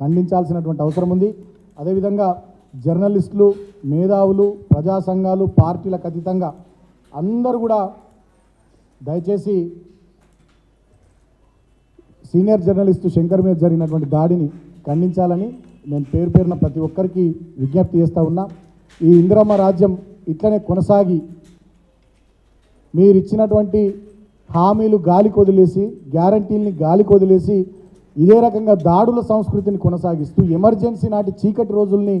ఖండించాల్సినటువంటి అవసరం ఉంది. అదేవిధంగా జర్నలిస్టులు మేధావులు ప్రజా సంఘాలు పార్టీలకు అతీతంగా అందరూ కూడా దయచేసి సీనియర్ జర్నలిస్టు శంకర్ మీద జరిగినటువంటి దాడిని ఖండించాలని నేను పేరు పేరున ప్రతి ఒక్కరికి విజ్ఞప్తి చేస్తూ ఉన్నా. ఈ ఇందిరమ్మ రాజ్యం ఇట్లనే కొనసాగి మీరు ఇచ్చినటువంటి హామీలు గాలికి వదిలేసి గ్యారంటీల్ని గాలికి వదిలేసి ఇదే రకంగా దాడుల సంస్కృతిని కొనసాగిస్తూ ఎమర్జెన్సీ నాటి చీకటి రోజుల్ని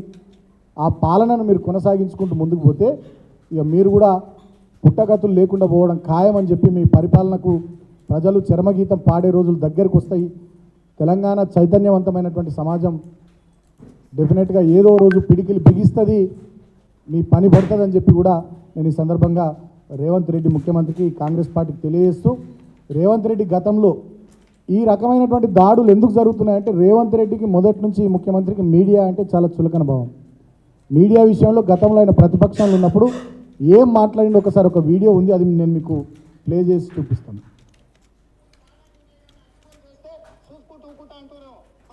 ఆ పాలనను మీరు కొనసాగించుకుంటూ ముందుకు పోతే ఇక మీరు కూడా పుట్టగతులు లేకుండా పోవడం ఖాయం అని చెప్పి మీ పరిపాలనకు ప్రజలు చరమగీతం పాడే రోజులు దగ్గరకు వస్తాయి. తెలంగాణ చైతన్యవంతమైనటువంటి సమాజం డెఫినెట్గా ఏదో రోజు పిడికిలు బిగిస్తుంది మీ పని పడుతుందని చెప్పి కూడా నేను ఈ సందర్భంగా రేవంత్ రెడ్డి ముఖ్యమంత్రికి కాంగ్రెస్ పార్టీకి తెలియజేస్తూ రేవంత్ రెడ్డి గతంలో ఈ రకమైనటువంటి దాడులు ఎందుకు జరుగుతున్నాయంటే రేవంత్ రెడ్డికి మొదటి నుంచి ముఖ్యమంత్రికి మీడియా అంటే చాలా చులకన భావం మీడియా విషయంలో గతంలో ఆయన ప్రతిపక్షంలో ఉన్నప్పుడు ఏం మాట్లాడింది ఒకసారి ఒక వీడియో ఉంది అది నేను మీకు ప్లే చేసి చూపిస్తాను.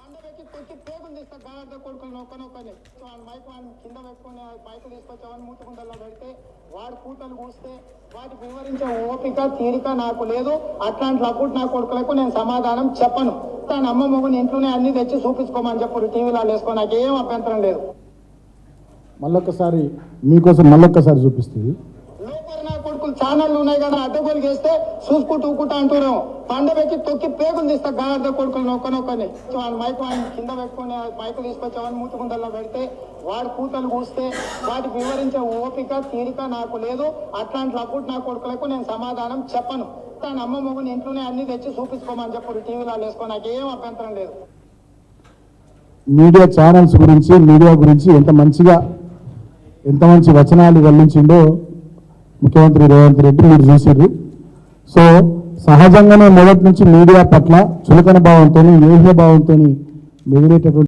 అందరికి చూసుకుంటూ ఊకుంటా అంటున్నాం పండగకి కొడుకుని ఒక్కనొక్కని. వాడి మైక్ వాడిని కింద పెట్టుకుని మైక్ తీసుకొచ్చి తీసుకొచ్చామని మూతుకుండల్లో పెడితే వాడు కూతలు కూస్తే వాటికి వివరించే ఓపిక తీరిక నాకు లేదు. అట్లాంటి లప్పుడు నా కొడుకులకు నేను సమాధానం చెప్పను. తన అమ్మ మొగుని ఇంట్లోనే అన్ని తెచ్చి చూపించుకోమని చెప్పారు టీవీలో వేసుకో నాకు ఏం అభ్యంతరం లేదు. మళ్ళొక్కసారి మీకోసం మళ్ళొక్కసారి చూపిస్తుంది. కొడుకులు ఛానళ్ళు ఉన్నాయి కదా అడ్డగోలు చేస్తే చూసుకుంటూ ఊకుంటా అంటున్నాం. పండగకి తొక్కి పేగులు తీస్తా గాఢ కొడుకులు నొక్కనొక్కని వాళ్ళ మైక్ కింద పెట్టుకుని ఆ మైక్ తీసుకొచ్చామని మూతుకుండల్లో పెడితే వాడి కూతలు కూస్తే వాటికి వివరించే ఓపిక తీరిక నాకు లేదు. అట్లాంటి లప్పుడు నా కొడుకులకు నేను సమాధానం చెప్పను. తన అమ్మ మొగుని ఇంట్లోనే అన్ని తెచ్చి చూపించుకోమని చెప్పారు టీవీలో వేసుకో నాకు ఏం అభ్యంతరం లేదు. మీడియా ఛానల్స్ గురించి మీడియా గురించి ఎంత మంచిగా ఎంత మంచి వచనాలు వెల్లించిండో ముఖ్యమంత్రి రేవంత్ రెడ్డి మీరు చూసారు సో సహజంగానే మొదటి నుంచి మీడియా పట్ల చులకన భావంతో ఏహ్య భావంతో మిగిలేటటువంటి